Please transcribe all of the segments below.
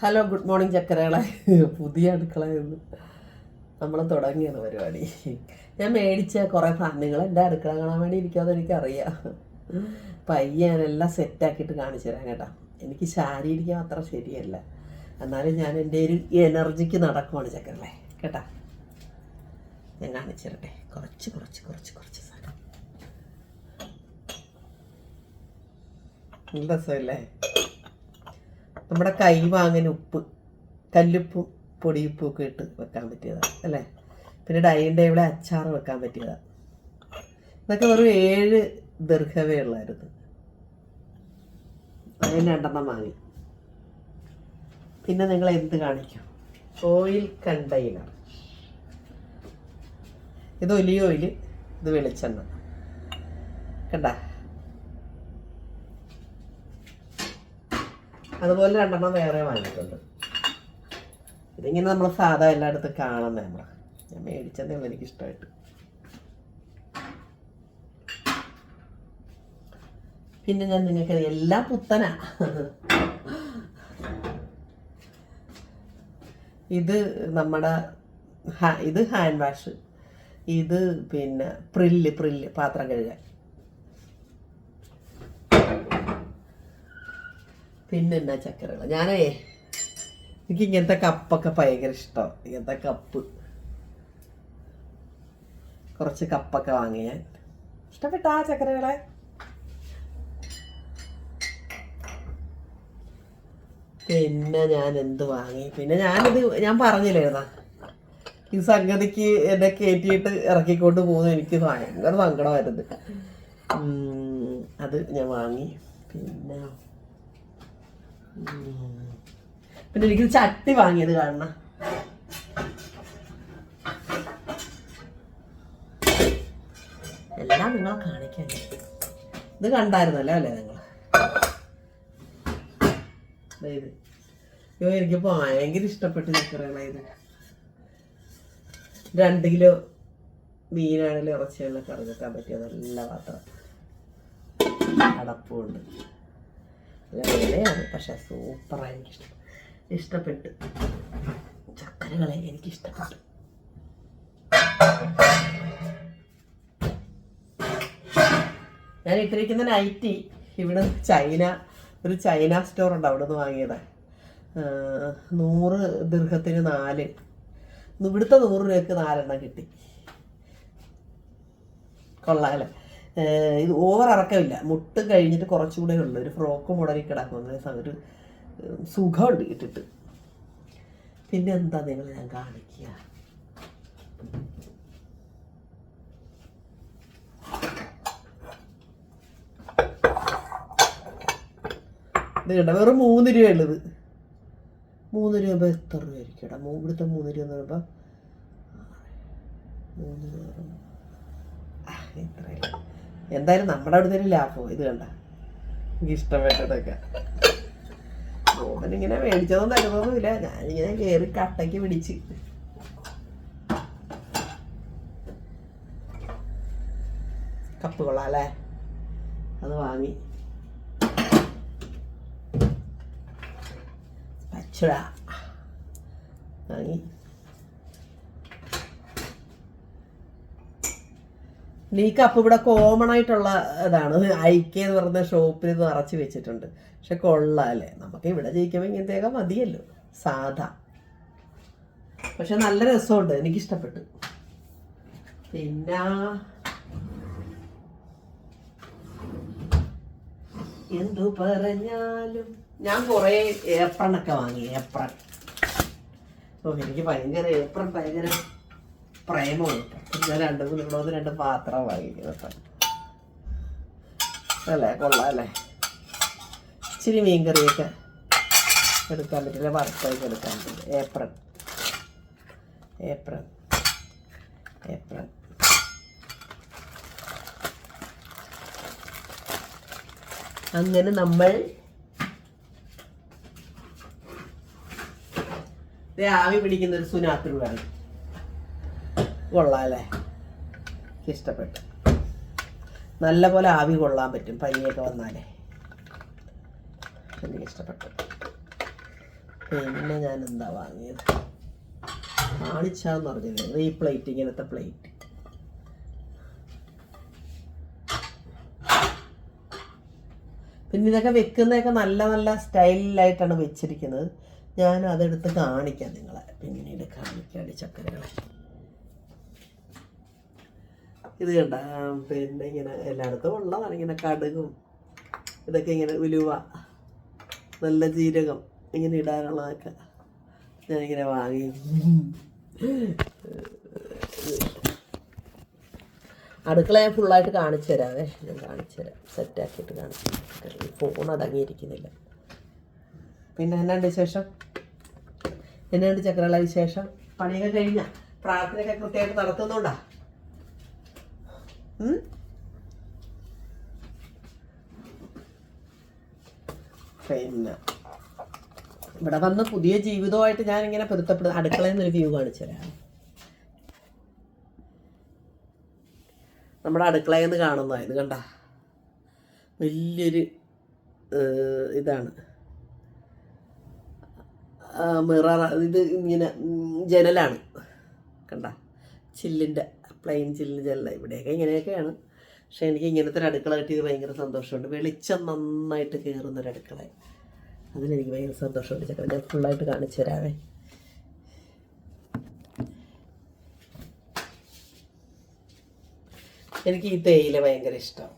Hello good morning ചക്കരകളെ. പുതിയ അടുക്കളയെന്ന് നമ്മൾ തുടങ്ങിയാണ് പരിപാടി. ഞാൻ മേടിച്ച കുറേ സാധനങ്ങൾ എന്റെ അടുക്കള കാണാൻ വേണ്ടി ഇരിക്കാതെ എനിക്കറിയാം. പയ്യാനെല്ലാം സെറ്റാക്കിയിട്ട് കാണിച്ചു തരാം കേട്ടോ. എനിക്ക് ശാരീരികം അത്ര ശരിയല്ല. എന്നാലും ഞാൻ എന്റെ ഒരു എനർജിക്ക് നടക്കുവാണ് ചക്കരകളെ. കേട്ടാ? ഞാൻ കാണിച്ചു തരട്ടെ. കുറച്ച് കുറച്ച് കുറച്ച് കുറച്ച് സാധനം. നല്ല രസമല്ലേ? നമ്മുടെ കൈ വാങ്ങിന് ഉപ്പ് കല്ലുപ്പും പൊടിയുപ്പും ഒക്കെ ഇട്ട് വെക്കാൻ പറ്റിയതാണ് അല്ലേ? പിന്നെ ഡൈനിങ് ടേബിളിൽ അച്ചാർ വെക്കാൻ പറ്റിയതാണ് ഇതൊക്കെ വെറും ഏഴ് ദീർഘവേ ഉള്ളായിരുന്നു. അതിന് രണ്ടെണ്ണം വാങ്ങി. പിന്നെ നിങ്ങൾ എന്ത് കാണിക്കും? Oil container. ഇത് ഒലിയ ഇത് വെളിച്ചെണ്ണ. കണ്ട? അതുപോലെ രണ്ടെണ്ണം വേറെ വാങ്ങിയിട്ടുണ്ട്. ഇതിങ്ങനെ നമ്മൾ സാധാ എല്ലായിടത്തും കാണുന്ന നമ്മൾ ഞാൻ മേടിച്ചതേ ഉള്ളൂ എനിക്ക് ഇഷ്ടമായിട്ട് പിന്നെ ഞാൻ നിങ്ങൾക്ക് എല്ലാം പുത്തനാ. ഇത് നമ്മുടെ ഇത് ഹാൻഡ് വാഷ്. ഇത് പിന്നെ പ്രില്ല് പ്രില്ല് പാത്രം കഴുകാൻ. പിന്നെ എന്നാ ചക്കരകൾ ഞാനേ എനിക്ക് ഇങ്ങനത്തെ കപ്പൊക്കെ ഭയങ്കര ഇഷ്ടം. ഇങ്ങനത്തെ കപ്പ്. കുറച്ച് കപ്പൊക്കെ വാങ്ങി ഞാൻ. ഇഷ്ടപ്പെട്ടാ ചക്കരകളെ? പിന്നെ ഞാൻ എന്ത് വാങ്ങി? പിന്നെ ഞാനിത് ഞാൻ പറഞ്ഞില്ലായിരുന്ന ഈ സംഗതിക്ക് എന്നെ കയറ്റിയിട്ട് ഇറക്കിക്കൊണ്ട് പോകുന്നത് എനിക്ക് ഭയങ്കര സങ്കടമായിരുന്നു. അത് ഞാൻ വാങ്ങി. പിന്നെ. പിന്നെ എനിക്ക് ചട്ടി വാങ്ങിയത് കാണണം. എല്ലാം നിങ്ങളെ കാണിക്കാൻ ഇത് കണ്ടായിരുന്നല്ലോ അല്ലേ നിങ്ങൾ? ഇത്. എനിക്ക് ഭയങ്കര ഇഷ്ടപ്പെട്ട് നിൽക്കറേണ ഇത്. രണ്ട് കിലോ മീനാണെങ്കിലും ഇറച്ചിയാണെങ്കിലും കറി വെക്കാൻ പറ്റിയ നല്ല പാത്രം. അടപ്പുണ്ട്. നല്ല വിലയാണ് പക്ഷെ സൂപ്പറായി എനിക്കിഷ്ടം ഇഷ്ടപ്പെട്ടു. ചക്കരകളെ എനിക്കിഷ്ടപ്പെട്ടു. ഞാൻ ഇട്ടിരിക്കുന്ന നൈറ്റി ഇവിടെ ചൈന ഒരു ചൈന സ്റ്റോർ ഉണ്ട് അവിടെ നിന്ന് വാങ്ങിയതാണ് നൂറ് ദീർഘത്തിന് നാല്. ഇവിടുത്തെ നൂറ് രൂപയ്ക്ക് നാലെണ്ണം കിട്ടി. കൊള്ളാം അല്ലേ? ഏഹ് ഇത് ഓവർ ഇറക്കമില്ല മുട്ട് കഴിഞ്ഞിട്ട് കുറച്ചുകൂടെ ഉള്ളു. ഒരു ഫ്രോക്ക് മുടങ്ങി കിടക്കുന്നത്. ഒരു സുഖമുണ്ട് ഇട്ടിട്ട് പിന്നെ എന്താ നിങ്ങൾ ഞാൻ കാണിക്കുക വെറും മൂന്ന് രൂപ ഉള്ളത് മൂന്ന് രൂപ എത്ര രൂപ ആയിരിക്കും എടാ മൂ- ഇവിടുത്തെ മൂന്ന് രൂപ എന്ന് പറയുമ്പോൾ മൂന്ന് രൂപ ആ, ഇത്രയില്ല. എന്തായാലും നമ്മുടെ അവിടെ ഒരു ലാഭം. ഇത് കണ്ട. എനിക്ക് ഇഷ്ടപ്പെട്ടതൊക്കെ. ഇങ്ങനെ മേടിച്ചതൊന്നും തരുന്നൊന്നുമില്ല ഞാനിങ്ങനെ കയറി കട്ടയ്ക്ക് പിടിച്ച്. കപ്പ് കൊള്ളാം അല്ലേ? അത് വാങ്ങി. പച്ചട. വാങ്ങി. ഈ കപ്പ് ഇവിടെ കോമൺ ആയിട്ടുള്ള ഇതാണ്. ഐക്യ എന്ന് പറയുന്ന ഷോപ്പിൽ നിറച്ച് വെച്ചിട്ടുണ്ട്. പക്ഷെ കൊള്ളാല്ലേ? നമുക്ക് ഇവിടെ ജയിക്കുമ്പോൾ ഇങ്ങനത്തെയൊക്കെ മതിയല്ലോ. സാധാ. പക്ഷെ നല്ല രസമുണ്ട്. എനിക്കിഷ്ടപ്പെട്ടു. പിന്നെ എന്തു പറഞ്ഞാലും ഞാൻ കുറേ ഏപ്രണൊക്കെ വാങ്ങി. ഏപ്രൺ ഓ എനിക്ക് ഭയങ്കര ഏപ്രൺ ഭയങ്കര ഞാൻ രണ്ട് വന്ന് രണ്ട് പാത്രം വാങ്ങി കേട്ടോ. അല്ലേ? കൊള്ളാം അല്ലേ ഇച്ചിരി മീൻകറിയൊക്കെ എടുക്കാൻ പറ്റില്ല. വറുത്തൊക്കെ എടുക്കാൻ പറ്റില്ല. ഏപ്രൺ. അങ്ങനെ നമ്മൾ ആവി പിടിക്കുന്ന ഒരു സുനാത്തിൽ വേണം കൊള്ളാം അല്ലേ എനിക്ക് ഇഷ്ടപ്പെട്ടു. നല്ല പോലെ ആവി കൊള്ളാൻ പറ്റും പനിയൊക്കെ വന്നാലേ. എനിക്ക് ഇഷ്ടപ്പെട്ടു. പിന്നെ ഞാൻ എന്താ വാങ്ങിയത്? കാണിച്ചാന്ന് പറഞ്ഞില്ലേ? ഈ പ്ലേറ്റ് ഇങ്ങനത്തെ പ്ലേറ്റ്. പിന്നെ ഇതൊക്കെ വെക്കുന്നതൊക്കെ നല്ല നല്ല സ്റ്റൈലിലായിട്ടാണ് വെച്ചിരിക്കുന്നത്. ഞാൻ അതെടുത്ത് കാണിക്കാം നിങ്ങളെ. പിന്നീട് കാണിക്കാടി ചക്കരകളെ. ഇത് കണ്ട പിന്നെ ഇങ്ങനെ എല്ലായിടത്തും ഉള്ളതാണ്. ഇങ്ങനെ കടുകും ഇതൊക്കെ ഇങ്ങനെ ഉലുവ നല്ല ജീരകം ഇങ്ങനെ ഇടാനുള്ളതൊക്കെ ഞാനിങ്ങനെ വാങ്ങി. അടുക്കള ഞാൻ ഫുള്ളായിട്ട് കാണിച്ചു തരാവേ ഞാൻ കാണിച്ചു തരാം. സെറ്റാക്കിയിട്ട് കാണിച്ചു ഫോൺ അടങ്ങിയിരിക്കുന്നില്ല. പിന്നെ എന്നാണ്ട് വിശേഷം? എന്നാണ്ട് ചക്രമുള്ള വിശേഷം? പണിയൊക്കെ കഴിഞ്ഞ? പ്രാർത്ഥനയൊക്കെ കൃത്യമായിട്ട് നടത്തുന്നുണ്ടാ? പിന്നെ. ഇവിടെ വന്ന് പുതിയ ജീവിതമായിട്ട് ഞാൻ ഇങ്ങനെ പൊരുത്തപ്പെടുന്നു അടുക്കളയിൽ നിന്നൊരു വ്യൂ കാണിച്ചു തരാം. നമ്മുടെ അടുക്കളയിൽ നിന്ന് കാണുന്ന ഇത് കണ്ട? വലിയൊരു ഇതാണ്. മിറർ ഇത് ഇങ്ങനെ ജനലാണ്. കണ്ട? ചില്ലിന്റെ പ്ലെയിൻ ചില്ലിന് ചെല്ലാം ഇവിടെയൊക്കെ ഇങ്ങനെയൊക്കെയാണ്. പക്ഷെ എനിക്ക് ഇങ്ങനത്തെ ഒരു അടുക്കള കിട്ടിയത് ഭയങ്കര സന്തോഷമുണ്ട്. വെളിച്ചം നന്നായിട്ട് കയറുന്ന ഒരു അടുക്കള. അതിലെനിക്ക് ഭയങ്കര സന്തോഷമുണ്ട് ചേട്ടാ. ഞാൻ ഫുള്ളായിട്ട് കാണിച്ചു തരാവേ. എനിക്ക് ഈ തേയില ഭയങ്കര ഇഷ്ടം.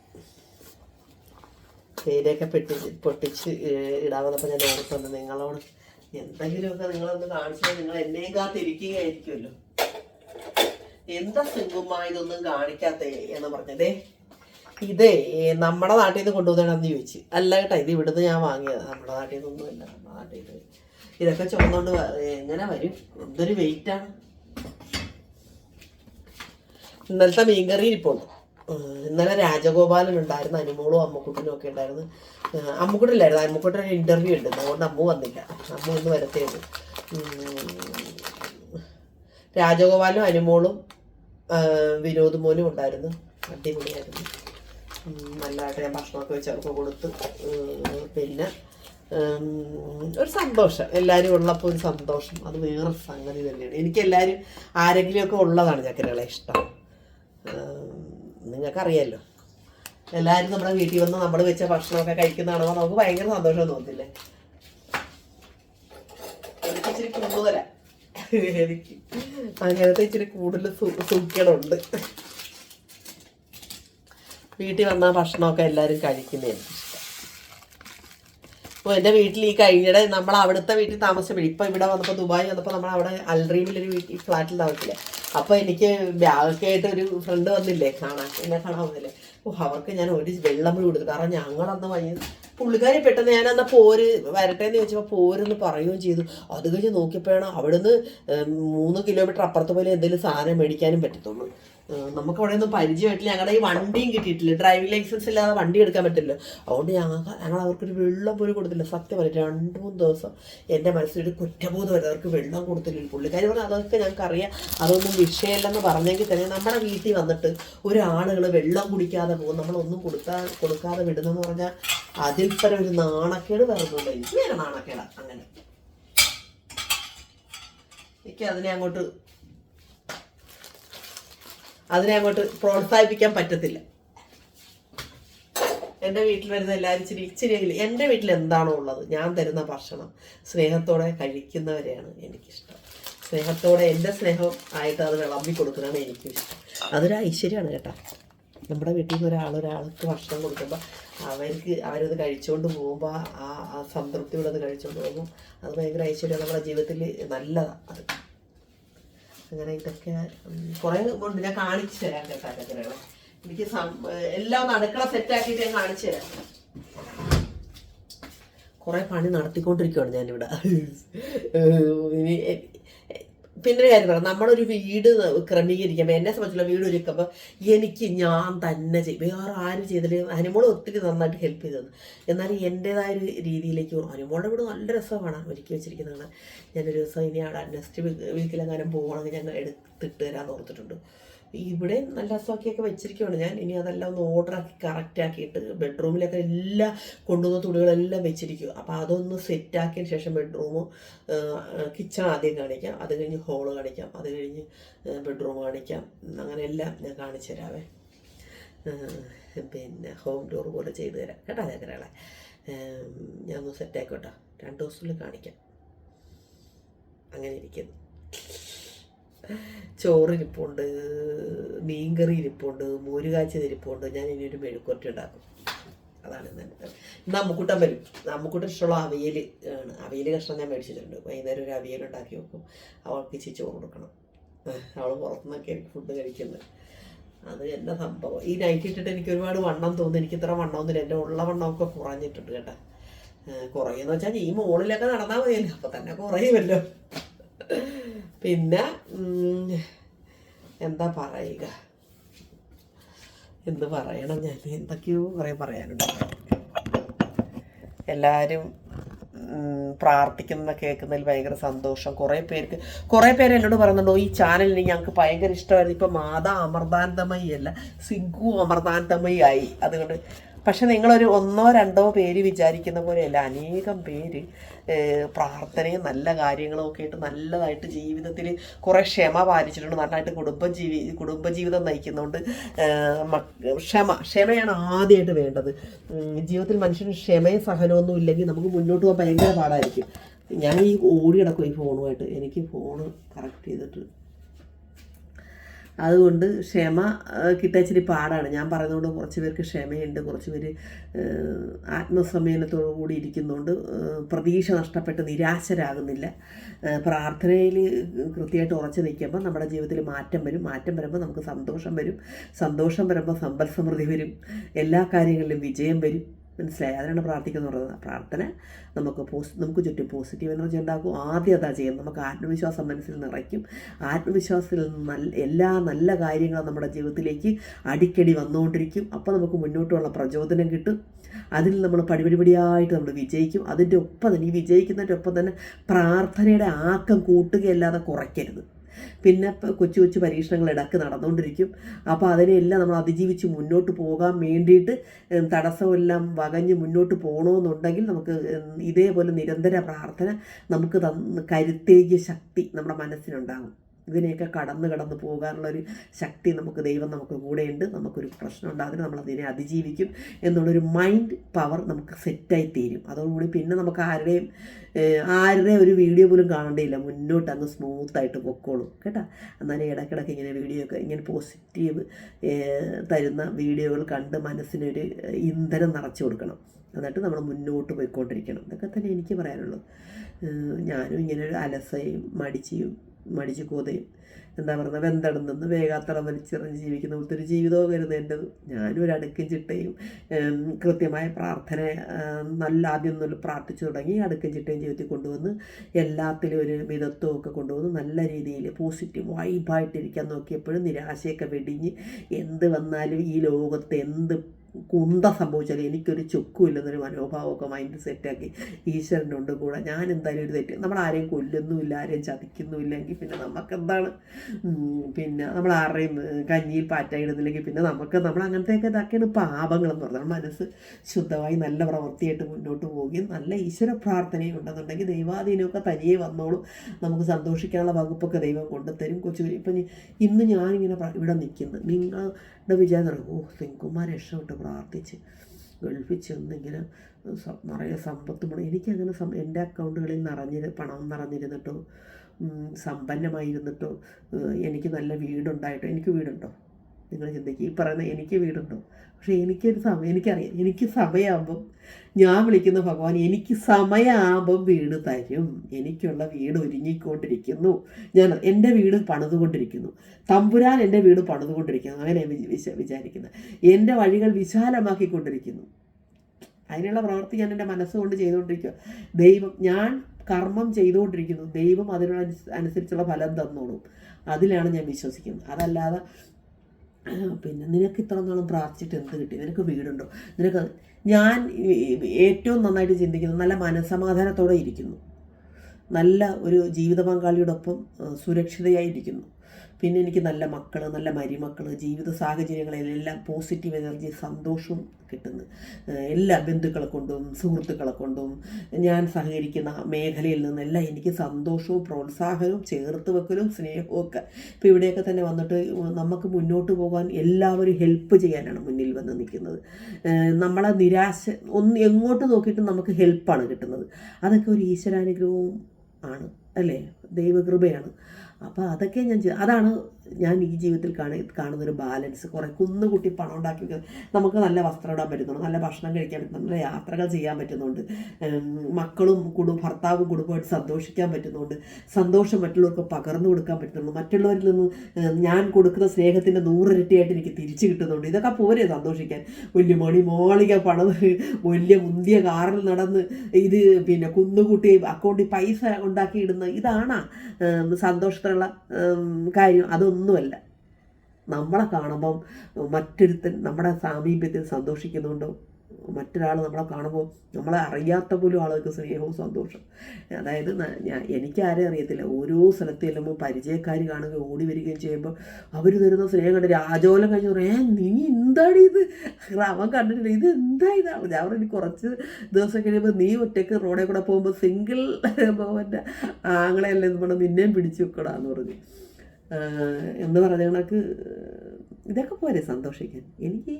തേയിലയൊക്കെ പെട്ടിച്ച് പൊട്ടിച്ച് ഇടാവുന്നപ്പോൾ ഞാൻ ഓർത്തുണ്ട് നിങ്ങളോട് എന്തെങ്കിലുമൊക്കെ നിങ്ങളൊന്ന് കാണിച്ചാൽ നിങ്ങൾ എന്നെയും കാത്തിരിക്കുകയായിരിക്കുമല്ലോ. എന്താ സിംഗുമ്മ ഇതൊന്നും കാണിക്കാത്തേ എന്ന് പറഞ്ഞതേ? ഇതേ നമ്മുടെ നാട്ടിൽ നിന്ന് കൊണ്ടുവന്നതാണെന്ന് ചോദിച്ചു. അല്ല കേട്ടോ ഇത് ഇവിടുന്ന് ഞാൻ വാങ്ങിയത്. നമ്മുടെ നാട്ടിൽ നിന്നൊന്നുമില്ല നമ്മുടെ നാട്ടിൽ നിന്ന്. ഇതൊക്കെ ചുമന്നുകൊണ്ട് എങ്ങനെ വരും? എന്തൊരു വെയിറ്റാണ് ഇന്നലത്തെ മീൻകറി ഇരിപ്പുണ്ട് ഇന്നലെ രാജഗോപാലൻ ഉണ്ടായിരുന്നു അനുമോളും അമ്മക്കുട്ടനും ഒക്കെ ഉണ്ടായിരുന്നു. അമ്മക്കുട്ടില്ലായിരുന്നു അമ്മുക്കുട്ടൻ ഒരു ഇന്റർവ്യൂ ഉണ്ട്. അതുകൊണ്ട് അമ്മ വന്നില്ല. അമ്മ ഒന്ന് വരത്തേ രാജഗോപാലും അനുമോളും വിനോദ് മോനും ഉണ്ടായിരുന്നു. അടിപൊളിയായിരുന്നു. നല്ലതായിട്ട് ഞാൻ ഭക്ഷണമൊക്കെ വെച്ച് അവർക്ക് കൊടുത്ത് പിന്നെ ഒരു സന്തോഷം. എല്ലാവരും ഉള്ളപ്പോൾ ഒരു സന്തോഷം. അത് വേറെ സംഗതി തന്നെയാണ്. എനിക്ക് എല്ലാവരും ആരെങ്കിലുമൊക്കെ ഉള്ളതാണ് ചക്കരകളെ ഇഷ്ടം. നിങ്ങൾക്കറിയാമല്ലോ എല്ലാവരും നമ്മുടെ വീട്ടിൽ വന്ന് നമ്മൾ വെച്ച ഭക്ഷണമൊക്കെ കഴിക്കുന്നതാണോ നമുക്ക് ഭയങ്കര സന്തോഷം തോന്നില്ലേ? എനിക്ക് ഇച്ചിരി കൂടുതലാ. എനിക്ക് അങ്ങനത്തെ ഇച്ചിരി കൂടുതൽ സൂക്കേടുണ്ട് വീട്ടിൽ വന്നാൽ ഭക്ഷണമൊക്കെ എല്ലാവരും കഴിക്കുന്നേ. അപ്പോൾ എന്റെ വീട്ടിൽ ഈ കഴിഞ്ഞിടെ നമ്മൾ അവിടുത്തെ വീട്ടിൽ താമസിച്ചപ്പോൾ ഇപ്പം ഇവിടെ വന്നപ്പോൾ ദുബായ് വന്നപ്പോൾ നമ്മൾ അവിടെ അൽറീമിലൊരു വീട്ടിൽ ഫ്ലാറ്റിൽ താമസിച്ചില്ലേ. അപ്പോൾ എനിക്ക് ബാഗൊക്കെ ആയിട്ട് ഒരു ഫ്രണ്ട് വന്നില്ലേ കാണാൻ എന്നെ കാണാൻ വന്നില്ലേ. ഓ അവർക്ക് ഞാൻ ഒരു വെള്ളം കൂടി കൊടുത്തു. കാരണം ഞങ്ങളന്ന് വൈകി പുള്ളിക്കാരി പെട്ടെന്ന് ഞാൻ അന്ന് പോര് വരട്ടെ എന്ന് ചോദിച്ചപ്പോൾ പോരെന്ന് പറയുകയും ചെയ്തു. അത് കഴിഞ്ഞ് നോക്കിയപ്പോഴാണ് അവിടുന്ന് മൂന്ന് കിലോമീറ്റർ അപ്പുറത്ത് പോലെ എന്തെങ്കിലും സാധനം മേടിക്കാനും പറ്റത്തുള്ളൂ. നമുക്ക് അവിടെ ഒന്നും പരിചയമായിട്ടില്ല. ഞങ്ങളുടെ ഈ വണ്ടിയും കിട്ടിയിട്ടില്ല. ഡ്രൈവിംഗ് ലൈസൻസ് ഇല്ലാതെ വണ്ടി എടുക്കാൻ പറ്റില്ല. അതുകൊണ്ട് ഞങ്ങൾ ഞങ്ങൾ അവർക്കൊരു വെള്ളം പോലും കൊടുത്തില്ല. സത്യം പറയും രണ്ട് മൂന്ന് ദിവസം എന്റെ മനസ്സിലൊരു കുറ്റബോധം വരുന്നത് അവർക്ക് വെള്ളം കൊടുത്തില്ല. പുള്ളിക്കാരി പറഞ്ഞു അതൊക്കെ ഞങ്ങൾക്ക് അറിയാം അതൊന്നും വിഷയമല്ലെന്ന് പറഞ്ഞെങ്കിൽ തന്നെ നമ്മുടെ വീട്ടിൽ വന്നിട്ട് ഒരാളുകൾ വെള്ളം കുടിക്കാതെ പോകും. നമ്മളൊന്നും കൊടുക്കാ കൊടുക്കാതെ വിടുന്നെന്ന് പറഞ്ഞാൽ അതിൽ പരം ഒരു നാണക്കേട് വരുന്നുണ്ട്. എനിക്ക് വേറെ നാണക്കേടാ അങ്ങനെ. എനിക്ക് അതിനെ അങ്ങോട്ട് അതിനെ അങ്ങോട്ട് പ്രോത്സാഹിപ്പിക്കാൻ പറ്റത്തില്ല. എന്റെ വീട്ടിൽ വരുന്ന എല്ലാവരും ഇച്ചിരി ഇച്ചിരിയെങ്കിലും എന്റെ വീട്ടിൽ എന്താണോ ഉള്ളത്? ഞാൻ തരുന്ന ഭക്ഷണം സ്നേഹത്തോടെ കഴിക്കുന്നവരെയാണ് എനിക്കിഷ്ടം. സ്നേഹത്തോടെ എന്റെ സ്നേഹം ആയിട്ട് അത് വിളമ്പി കൊടുക്കുന്നതാണ് എനിക്കും ഇഷ്ടം അതൊരു ഐശ്വര്യമാണ് കേട്ടോ. നമ്മുടെ വീട്ടിൽ നിന്ന് ഒരാൾ ഒരാൾക്ക് ഭക്ഷണം കൊടുക്കുമ്പോൾ അവർക്ക് അവരത് കഴിച്ചുകൊണ്ട് പോകുമ്പോൾ ആ ആ സംതൃപ്തിയോടെ കഴിച്ചുകൊണ്ട് പോകുമ്പോൾ അത് ഭയങ്കര ഐശ്വര്യമാണ്. നമ്മുടെ ജീവിതത്തിൽ നല്ലതാണ് അത്. അങ്ങനെ ഇതൊക്കെ കുറേ ഉണ്ട് ഞാൻ കാണിച്ചു തരാം കേട്ടോ എനിക്ക് എല്ലാം ഒന്ന് അടുക്കള സെറ്റാക്കിയിട്ട് ഞാൻ കാണിച്ചു തരാം. കുറേ പണി നടത്തിക്കൊണ്ടിരിക്കുകയാണ് ഞാനിവിടെ. ഇനി പിന്നെ കാര്യം പറയാം. നമ്മളൊരു വീട് ക്രമീകരിക്കുമ്പോൾ എന്നെ സംബന്ധിച്ചുള്ള വീട് ഒരുക്കുമ്പോൾ എനിക്ക് ഞാൻ തന്നെ ചെയ്യും. വേറെ ആരും ചെയ്തില്ല. അനുമോൾ ഒത്തിരി നന്നായിട്ട് ഹെൽപ്പ് ചെയ്തത്. എന്നാൽ എന്റെതായ ഒരു രീതിയിലേക്ക്. അനുമോളുടെ വീട് നല്ല രസമാണ്. ഒരുക്കി വെച്ചിരിക്കുന്നതാണ്. ഞാനൊരു ദിവസം ഇനി അവിടെ നെക്സ്റ്റ് വീക്കിലെങ്ങാനും പോകണമെങ്കിൽ ഞങ്ങൾ എടുത്തിട്ട് തരാൻ ഓർത്തിട്ടുണ്ട്. ഇവിടെ നല്ല അസുഖമൊക്കെ വെച്ചിരിക്കുകയാണ് ഞാൻ ഇനി അതെല്ലാം ഒന്ന് ഓർഡർ ആക്കി കറക്റ്റ് ആക്കിയിട്ട് ബെഡ്റൂമിലൊക്കെ എല്ലാ കൊണ്ടുവന്ന തുണികളെല്ലാം വെച്ചിരിക്കും. അപ്പോൾ അതൊന്ന് സെറ്റ് ആക്കിയതിന് ശേഷം ബെഡ്റൂം കിച്ചൺ ആദ്യം കാണിക്കാം. അത് കഴിഞ്ഞ് ഹോൾ കാണിക്കാം. അത് കഴിഞ്ഞ് ബെഡ്റൂം കാണിക്കാം. അങ്ങനെയെല്ലാം ഞാൻ കാണിച്ചു തരാവേ. പിന്നെ ഹോം ടൂർ പോലെ ചെയ്തു തരാം. കേട്ടോ ചക്കരകളെ ഞാൻ ഒന്ന് സെറ്റ് ആയിക്കോട്ടെ. രണ്ട് ദിവസത്തിൽ കാണിക്കാം. അങ്ങനെ ഇരിക്കുന്നു. ചോറ് ഇരിപ്പുണ്ട് മീൻകറി ഇരിപ്പുണ്ട് മോര് മോരുകാച്ചത് ഇരിപ്പുണ്ട്. ഞാൻ ഇനി ഒരു മെഴുക്കുരട്ടി ഉണ്ടാക്കും. അതാണ് ഇന്ന് അമ്മക്കൂട്ടൻ വരും. അമ്മുക്കുട്ടൻ ഇഷ്ടമുള്ള അവിയൽ ആണ്. അവിയൽ കഷ്ണം ഞാൻ മേടിച്ചിട്ടുണ്ട്. വൈകുന്നേരം ഒരു അവിയൽ ഉണ്ടാക്കി വെക്കും. അവൾക്ക് ഇച്ചിരി ചോറ് കൊടുക്കണം. അവൾ പുറത്തുനിന്നൊക്കെ എനിക്ക് ഫുഡ് കഴിക്കുന്നത്. അത് എന്റെ സംഭവം. ഈ നൈറ്റ് ഇട്ടിട്ട് എനിക്ക് ഒരുപാട് വണ്ണം തോന്നുന്നു. എനിക്ക് ഇത്ര വണ്ണമൊന്നുമില്ല. എന്റെ ഉള്ള വണ്ണമൊക്കെ കുറഞ്ഞിട്ടുണ്ട് കേട്ടോ. കുറയെന്ന് വെച്ചാൽ ഈ മോളിലൊക്കെ നടന്നാൽ മതിയല്ലോ. അപ്പം തന്നെ കുറയുമല്ലോ. പിന്നെ എന്താ പറയുക? എന്ത് പറയണം ഞാൻ? എന്തൊക്കെയോ കുറേ പറയാനുണ്ട്. എല്ലാവരും പ്രാർത്ഥിക്കുന്ന കേൾക്കുന്നതിൽ ഭയങ്കര സന്തോഷം. കുറേ പേർക്ക് കുറേ പേര് എന്നോട് പറയുന്നുണ്ടോ ഈ ചാനലിന് ഞങ്ങൾക്ക് ഭയങ്കര ഇഷ്ടമായിരുന്നു. ഇപ്പം മാതാ അമൃതാനന്ദമയി അല്ല സിങ്കു അമൃതാനന്ദമയി ആയി. അതുകൊണ്ട് പക്ഷെ നിങ്ങളൊരു ഒന്നോ രണ്ടോ പേര് വിചാരിക്കുന്ന പോലെയല്ല. അനേകം പേര് പ്രാർത്ഥനയും നല്ല കാര്യങ്ങളും ഒക്കെ ആയിട്ട് നല്ലതായിട്ട് ജീവിതത്തിൽ കുറേ ക്ഷമ പാലിച്ചിട്ടുണ്ട്. നന്നായിട്ട് കുടുംബജീവി കുടുംബജീവിതം നയിക്കുന്നതുകൊണ്ട് ക്ഷമ ക്ഷമയാണ് ആദ്യമായിട്ട് വേണ്ടത്. ജീവിതത്തിൽ മനുഷ്യന് ക്ഷമയും സഹനമൊന്നും ഇല്ലെങ്കിൽ നമുക്ക് മുന്നോട്ട് പോകാൻ ഭയങ്കര പാടായിരിക്കും. ഞാൻ ഈ ഓടി കിടക്കും ഈ ഫോണുമായിട്ട്. എനിക്ക് ഫോണ് കറക്റ്റ് ചെയ്തിട്ട് അതുകൊണ്ട് ക്ഷമ കിട്ടാച്ചിരി പാടാണ്. ഞാൻ പറയുന്നതുകൊണ്ട് കുറച്ച് പേർക്ക് ക്ഷമയുണ്ട്. കുറച്ച് പേര് ആത്മസമ്മേനത്തോടു കൂടി ഇരിക്കുന്നതുകൊണ്ട് പ്രതീക്ഷ നഷ്ടപ്പെട്ട് നിരാശരാകുന്നില്ല. പ്രാർത്ഥനയിൽ കൃത്യമായിട്ട് ഉറച്ചു നിൽക്കുമ്പോൾ നമ്മുടെ ജീവിതത്തിൽ മാറ്റം വരും. മാറ്റം വരുമ്പോൾ നമുക്ക് സന്തോഷം വരും. സന്തോഷം വരുമ്പോൾ സമ്പൽ സമൃദ്ധി വരും. എല്ലാ കാര്യങ്ങളിലും വിജയം വരും. മനസ്സിലായി? അതിനാണ് പ്രാർത്ഥിക്കുന്നത് പറയുന്നത്. പ്രാർത്ഥന നമുക്ക് പോസ് നമുക്ക് ചുറ്റും പോസിറ്റീവ് എനർജി ഉണ്ടാക്കും. ആദ്യം അതാ ചെയ്യും നമുക്ക് ആത്മവിശ്വാസം മനസ്സിൽ നിറയ്ക്കും. ആത്മവിശ്വാസത്തിൽ നല്ല എല്ലാ നല്ല കാര്യങ്ങളും നമ്മുടെ ജീവിതത്തിലേക്ക് അടിക്കടി വന്നുകൊണ്ടിരിക്കും. അപ്പോൾ നമുക്ക് മുന്നോട്ടുള്ള പ്രചോദനം കിട്ടും. അതിൽ നമ്മൾ പടിപടിപടിയായിട്ട് നമ്മൾ വിജയിക്കും. അതിന്റെ ഒപ്പം തന്നെ ഈ വിജയിക്കുന്നതിന്റെ ഒപ്പം തന്നെ പ്രാർത്ഥനയുടെ ആക്കം കൂട്ടുകയല്ലാതെ കുറയ്ക്കരുത്. പിന്നെ കൊച്ചു കൊച്ചു പരീക്ഷണങ്ങൾ ഇടയ്ക്ക് നടന്നുകൊണ്ടിരിക്കും അപ്പോൾ അതിനെല്ലാം നമ്മൾ അതിജീവിച്ച് മുന്നോട്ട് പോകാൻ വേണ്ടിയിട്ട് തടസ്സമെല്ലാം വകഞ്ഞ് മുന്നോട്ട് പോകണമെന്നുണ്ടെങ്കിൽ നമുക്ക് ഇതേപോലെ നിരന്തര പ്രാർത്ഥന നമുക്ക് തന്ന് കരുത്തേകിയ ശക്തി നമ്മുടെ മനസ്സിനുണ്ടാകും ഇതിനെയൊക്കെ കടന്ന് കടന്ന് പോകാനുള്ളൊരു ശക്തി നമുക്ക് ദൈവം നമുക്ക് കൂടെയുണ്ട്. നമുക്കൊരു പ്രശ്നം ഉണ്ടാകുന്നത് നമ്മൾ അതിനെ അതിജീവിക്കും എന്നുള്ളൊരു മൈൻഡ് പവർ നമുക്ക് സെറ്റായി തീരും. അതോടുകൂടി പിന്നെ നമുക്ക് ആരുടെയും ആരുടെയും ഒരു വീഡിയോ പോലും കാണേണ്ടിയില്ല. മുന്നോട്ട് അങ്ങ് സ്മൂത്തായിട്ട് പൊക്കോളും. കേട്ടോ? എന്നാലും ഇടയ്ക്കിടയ്ക്ക് ഇങ്ങനെ വീഡിയോ ഒക്കെ ഇങ്ങനെ പോസിറ്റീവ് തരുന്ന വീഡിയോകൾ കണ്ട് മനസ്സിനൊരു ഇന്ധനം നിറച്ചു കൊടുക്കണം. എന്നിട്ട് നമ്മൾ മുന്നോട്ട് പോയിക്കൊണ്ടിരിക്കണം. ഇതൊക്കെ തന്നെ എനിക്ക് പറയാനുള്ളൂ ഞാനും ഇങ്ങനെ ഒരു അലസയും മടിച്ചിയും മടിച്ചു കൂതയും. എന്താ പറയുന്നത് വെന്തടന്നെന്ന് വേഗാത്തടം വലിച്ചെറിഞ്ഞ് ജീവിക്കുന്ന പോലത്തെ ഒരു ജീവിതവും കരുത് എന്റെത് ഞാനും ഒരു അടുക്കും ചിട്ടയും കൃത്യമായ പ്രാർത്ഥന നല്ല ആദ്യം നല്ല പ്രാർത്ഥിച്ചു തുടങ്ങി അടുക്കും ചിട്ടയും ജീവിതത്തിൽ കൊണ്ടുവന്ന് എല്ലാത്തിലും ഒരു മിതത്വം ഒക്കെ കൊണ്ടുവന്ന് നല്ല രീതിയിൽ പോസിറ്റീവ് വൈബായിട്ടിരിക്കാൻ നോക്കിയപ്പോഴും നിരാശയൊക്കെ വെടിഞ്ഞ് എന്ത് വന്നാലും ഈ ലോകത്ത് എന്ത് കുന്ത സംഭവിച്ചാലും എനിക്കൊരു ചുക്കുമില്ലെന്നൊരു മനോഭാവമൊക്കെ മൈൻഡ് സെറ്റാക്കി ഈശ്വരനുണ്ട് കൂടെ ഞാൻ എന്തായാലും ഒരു തെറ്റ്. നമ്മൾ ആരെയും കൊല്ലുന്നുമില്ല ആരെയും ചതിക്കുന്നുമില്ലെങ്കിൽ പിന്നെ നമുക്കെന്താണ്? പിന്നെ നമ്മൾ ആരുടെയും കഞ്ഞിയിൽ പാറ്റായിടുന്നില്ലെങ്കിൽ പിന്നെ നമുക്ക് നമ്മൾ അങ്ങനത്തെയൊക്കെ ഇതൊക്കെയാണ് പാപങ്ങളെന്ന് പറഞ്ഞാൽ മനസ്സ് ശുദ്ധമായി നല്ല പ്രവൃത്തിയായിട്ട് മുന്നോട്ട് പോവുകയും നല്ല ഈശ്വര പ്രാർത്ഥനയും ഉണ്ടെന്നുണ്ടെങ്കിൽ ദൈവാധീനമൊക്കെ തനിയെ വന്നോളും. നമുക്ക് സന്തോഷിക്കാനുള്ള വകുപ്പൊക്കെ ദൈവം കൊണ്ടുതരും. കൊച്ചു ഇപ്പം ഇനി- ഇന്ന് ഞാനിങ്ങനെ ഇവിടെ നിൽക്കുന്നത് നിൽക്കുന്നു നിങ്ങളുടെ വിചാരം ഓ സിംകുമാർ രക്ഷപ്പെട്ട് പ്രാർത്ഥിച്ച് ഗൾഫിൽ ചെന്ന് ഇങ്ങനെ സ- നിറയെ സമ്പത്ത് പണം എനിക്കങ്ങനെ സം എന്റെ അക്കൗണ്ടുകളിൽ നിറഞ്ഞ പണം നിറഞ്ഞിരുന്നിട്ടോ സമ്പന്നമായിരുന്നിട്ടോ എനിക്ക് നല്ല വീടുണ്ടായിട്ടോ എനിക്ക് വീടുണ്ടോ? നിങ്ങൾ ചിന്തിക്കുക ഈ പറയുന്ന എനിക്ക് വീടുണ്ടോ? പക്ഷേ എനിക്കൊരു സമയം എനിക്കറിയാം. എനിക്ക് സമയമാകുമ്പം ഞാൻ വിളിക്കുന്ന ഭഗവാൻ എനിക്ക് സമയമാകുമ്പം വീട് തരും. എനിക്കുള്ള വീട് ഒരുങ്ങിക്കൊണ്ടിരിക്കുന്നു. ഞാൻ എന്റെ വീട് പണിതുകൊണ്ടിരിക്കുന്നു. തമ്പുരാൻ എന്റെ വീട് പണിതുകൊണ്ടിരിക്കുന്നു. അങ്ങനെ വിശ വിച- വിചാരിക്കുന്നത് എന്റെ വഴികൾ വിശാലമാക്കിക്കൊണ്ടിരിക്കുന്നു. അതിനുള്ള പ്രവൃത്തി ഞാൻ എന്റെ മനസ്സുകൊണ്ട് ചെയ്തുകൊണ്ടിരിക്കുക ദൈവം ഞാൻ കർമ്മം ചെയ്തുകൊണ്ടിരിക്കുന്നു. ദൈവം അതിനോട് അനുസരിച്ചുള്ള ഫലം തന്നോളും. അതിലാണ് ഞാൻ വിശ്വസിക്കുന്നത്. അതല്ലാതെ പിന്നെ നിനക്ക് ഇത്ര നാളും പ്രാർത്ഥിച്ചിട്ട് എന്ത് കിട്ടി? നിനക്ക് വീടുണ്ടോ? നിനക്ക് ഞാൻ ഏറ്റവും നന്നായിട്ട് ചിന്തിക്കുന്നത് നല്ല മനസ്സമാധാനത്തോടെ ഇരിക്കുന്നു. നല്ല ഒരു ജീവിത പങ്കാളിയോടൊപ്പം സുരക്ഷിതയായിരിക്കുന്നു പിന്നെ എനിക്ക് നല്ല മക്കൾ നല്ല മരുമക്കൾ ജീവിത സാഹചര്യങ്ങളിലെല്ലാം പോസിറ്റീവ് എനർജി സന്തോഷവും കിട്ടുന്നു. എല്ലാ ബന്ധുക്കളെ കൊണ്ടും സുഹൃത്തുക്കളെ കൊണ്ടും ഞാൻ സഹകരിക്കുന്ന മേഖലയിൽ നിന്നെല്ലാം എനിക്ക് സന്തോഷവും പ്രോത്സാഹനവും ചേർത്ത് വെക്കലും സ്നേഹവും ഒക്കെ ഇപ്പോൾ ഇവിടെയൊക്കെ തന്നെ വന്നിട്ട് നമുക്ക് മുന്നോട്ട് പോകാൻ എല്ലാവരും ഹെൽപ്പ് ചെയ്യാനാണ് മുന്നിൽ വന്ന് നിൽക്കുന്നത്. നമ്മളെ നിരാശ ഒന്ന് എങ്ങോട്ട് നോക്കിയിട്ട് നമുക്ക് ഹെൽപ്പാണ് കിട്ടുന്നത്. അതൊക്കെ ഒരു ഈശ്വരാനുഗ്രഹവും ആണ്. അല്ലേ? ദൈവകൃപയാണ്. അപ്പോൾ അതൊക്കെ ഞാൻ അതാണ് ഞാൻ ഈ ജീവിതത്തിൽ കാണി കാണുന്നൊരു ബാലൻസ്. കുറേ കുന്നുകുട്ടി പണം ഉണ്ടാക്കി നമുക്ക് നല്ല വസ്ത്രം ഇടാൻ പറ്റുന്നുണ്ട് നല്ല ഭക്ഷണം കഴിക്കാൻ പറ്റുന്നുണ്ട് നല്ല യാത്രകൾ ചെയ്യാൻ പറ്റുന്നുണ്ട്. മക്കളും കുടും ഭർത്താവും കുടുംബമായിട്ട് സന്തോഷിക്കാൻ പറ്റുന്നുണ്ട്. സന്തോഷം മറ്റുള്ളവർക്ക് പകർന്നു കൊടുക്കാൻ പറ്റുന്നുണ്ട്. മറ്റുള്ളവരിൽ നിന്ന് ഞാൻ കൊടുക്കുന്ന സ്നേഹത്തിന്റെ നൂറിരട്ടിയായിട്ട് എനിക്ക് തിരിച്ചു കിട്ടുന്നുണ്ട്. ഇതൊക്കെ പോരെ സന്തോഷിക്കാൻ. വലിയ മണി മോളിക പണം വലിയ മുന്തിയ കാറിൽ നടന്ന് ഇത് പിന്നെ കുന്നുകൂട്ടി അക്കൗണ്ടിൽ പൈസ ഉണ്ടാക്കിയിടുന്ന ഇതാണ് സന്തോഷത്തിനുള്ള കാര്യം. അതൊന്നുമല്ല. നമ്മളെ കാണുമ്പം മറ്റൊരുത്തൻ നമ്മുടെ സാമീപ്യത്തിൽ സന്തോഷിക്കുന്നുണ്ടോ? മറ്റൊരാൾ നമ്മളെ കാണുമ്പോൾ നമ്മളെ അറിയാത്ത പോലും ആളുകൾക്ക് സ്നേഹവും സന്തോഷം അതായത് ഞാൻ എനിക്കാരെ അറിയത്തില്ല. ഓരോ സ്ഥലത്ത് ചെല്ലുമ്പോൾ പരിചയക്കാർ കാണുകയും ഓടി വരികയും ചെയ്യുമ്പോൾ അവർ തരുന്ന സ്നേഹം കണ്ട് രാജോലം കഴിഞ്ഞ് പറയും ഏ നീ എന്താണ് ഇത്? അവൻ കണ്ടിട്ടില്ല. ഇത് എന്താ ഇതാണ് ഞാൻ പറഞ്ഞു കുറച്ച് ദിവസം കഴിയുമ്പോൾ നീ ഒറ്റയ്ക്ക് റോഡിൽ കൂടെ പോകുമ്പോൾ സിംഗിൾ എന്റെ ആങ്ങളെയല്ലേ നമ്മൾ നിന്നെയും പിടിച്ചു വെക്കടാന്ന് പറഞ്ഞു. എന്ന് പറഞ്ഞ കണക്ക് ഇതൊക്കെ പോരെ സന്തോഷിക്കാൻ. എനിക്ക്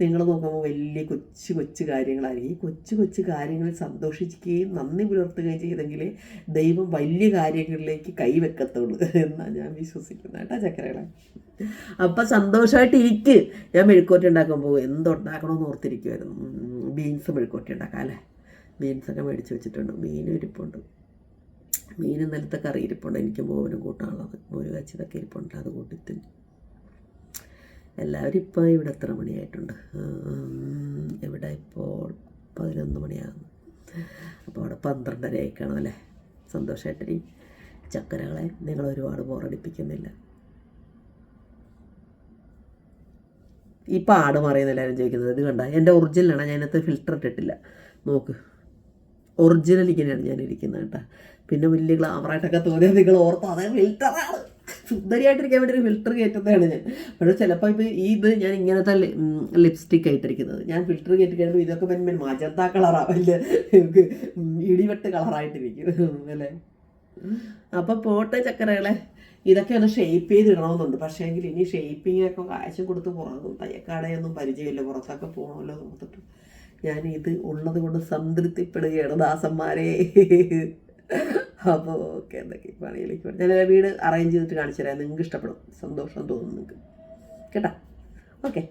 നിങ്ങൾ നോക്കുമ്പോൾ വലിയ കൊച്ചു കൊച്ചു കാര്യങ്ങളായിരിക്കും ഈ കൊച്ചു കൊച്ചു കാര്യങ്ങളിൽ സന്തോഷിക്കുകയും നന്ദി പുലർത്തുകയും ചെയ്തെങ്കിൽ ദൈവം വലിയ കാര്യങ്ങളിലേക്ക് കൈവെക്കത്തുള്ളൂ എന്നാണ് ഞാൻ വിശ്വസിക്കുന്നത് കേട്ടോ ചക്കരകളെ. അപ്പം സന്തോഷമായിട്ട് ഇരിക്ക്. ഞാൻ മെഴുക്കോട്ടി ഉണ്ടാക്കുമ്പോൾ എന്തുണ്ടാക്കണമെന്ന് ഓർത്തിരിക്കുമായിരുന്നു ബീൻസ് മെഴുക്കോട്ടി ഉണ്ടാക്കാം അല്ലേ? ബീൻസൊക്കെ മേടിച്ച് വെച്ചിട്ടുണ്ട്. മീനും ഇരിപ്പുണ്ട്. മീൻ ഇന്നലത്തെ കറി എനിക്ക് മോനും കൂട്ടാനുള്ളത്. മോര് കച്ചിതൊക്കെ ഇരിപ്പുണ്ട്. അത് കൂട്ടി തിന്നും. എല്ലാവരും ഇപ്പോൾ ഇവിടെ എത്ര മണിയായിട്ടുണ്ട്? ഇവിടെ ഇപ്പോൾ പതിനൊന്ന് മണിയാകുന്നു അപ്പോൾ അവിടെ പന്ത്രണ്ടര ആയിക്കാണോ അല്ലേ? സന്തോഷമായിട്ടിരി ചക്കരകളെ നിങ്ങൾ ഒരുപാട് ബോറടിപ്പിക്കുന്നില്ല. ഈ പാട് മറിയുന്ന എല്ലാവരും ചോദിക്കുന്നത് ഇത് കണ്ട? എന്റെ ഒറിജിനലാണ് ഞാൻ അതിനകത്ത് ഫിൽറ്റർ ഇട്ടിട്ടില്ല. നോക്ക്. ഒറിജിനൽ ഇങ്ങനെയാണ് ഞാൻ ഇരിക്കുന്നത് കേട്ടോ. പിന്നെ വലിയ ഗ്ലാമറായിട്ടൊക്കെ തോന്നിയാൽ നിങ്ങൾ ഓർത്തോ അതേ ഫിൽറ്ററാണ് സുന്ദരിയായിട്ടിരിക്കാൻ വേണ്ടി ഒരു ഫിൽറ്റർ കയറ്റുന്നതാണ് ഞാൻ. പക്ഷേ ചിലപ്പോൾ ഇപ്പോൾ ഈ ഇത് ഞാൻ ഇങ്ങനത്തെ ലിപ്സ്റ്റിക് ആയിട്ടിരിക്കുന്നത്. ഞാൻ ഫിൽറ്റർ കയറ്റി കഴിയുമ്പോൾ ഇതൊക്കെ പിന്നെ മജന്ത കളറാണ് വലിയ ഇടിവെട്ട് കളറായിട്ടിരിക്കും അല്ലേ? അപ്പോൾ പോട്ടെ ചക്കരകളെ. ഇതൊക്കെ ഒന്ന് ഷേപ്പ് ചെയ്ത് ഇടണമെന്നുണ്ട് പക്ഷേ എങ്കിൽ ഇനി ഷേപ്പിങ്ങൊക്കെ കാശ് കൊടുത്ത് പുറത്തും തയ്യക്കാടെയൊന്നും പരിചയമില്ല. പുറത്തൊക്കെ പോകണമല്ലോ നോക്കിട്ട് ഞാൻ ഇത് ഉള്ളത് കൊണ്ട് സംതൃപ്തിപ്പെടുകയാണ് ദാസന്മാരെ. അപ്പോൾ ഓക്കെ എന്തൊക്കെ പണിയിലേക്ക് ഞാൻ വീട് അറേഞ്ച് ചെയ്തിട്ട് കാണിച്ചു തരാം. നിങ്ങൾക്ക് ഇഷ്ടപ്പെടും. സന്തോഷം തോന്നും നിങ്ങൾക്ക് കേട്ടോ? ഓക്കെ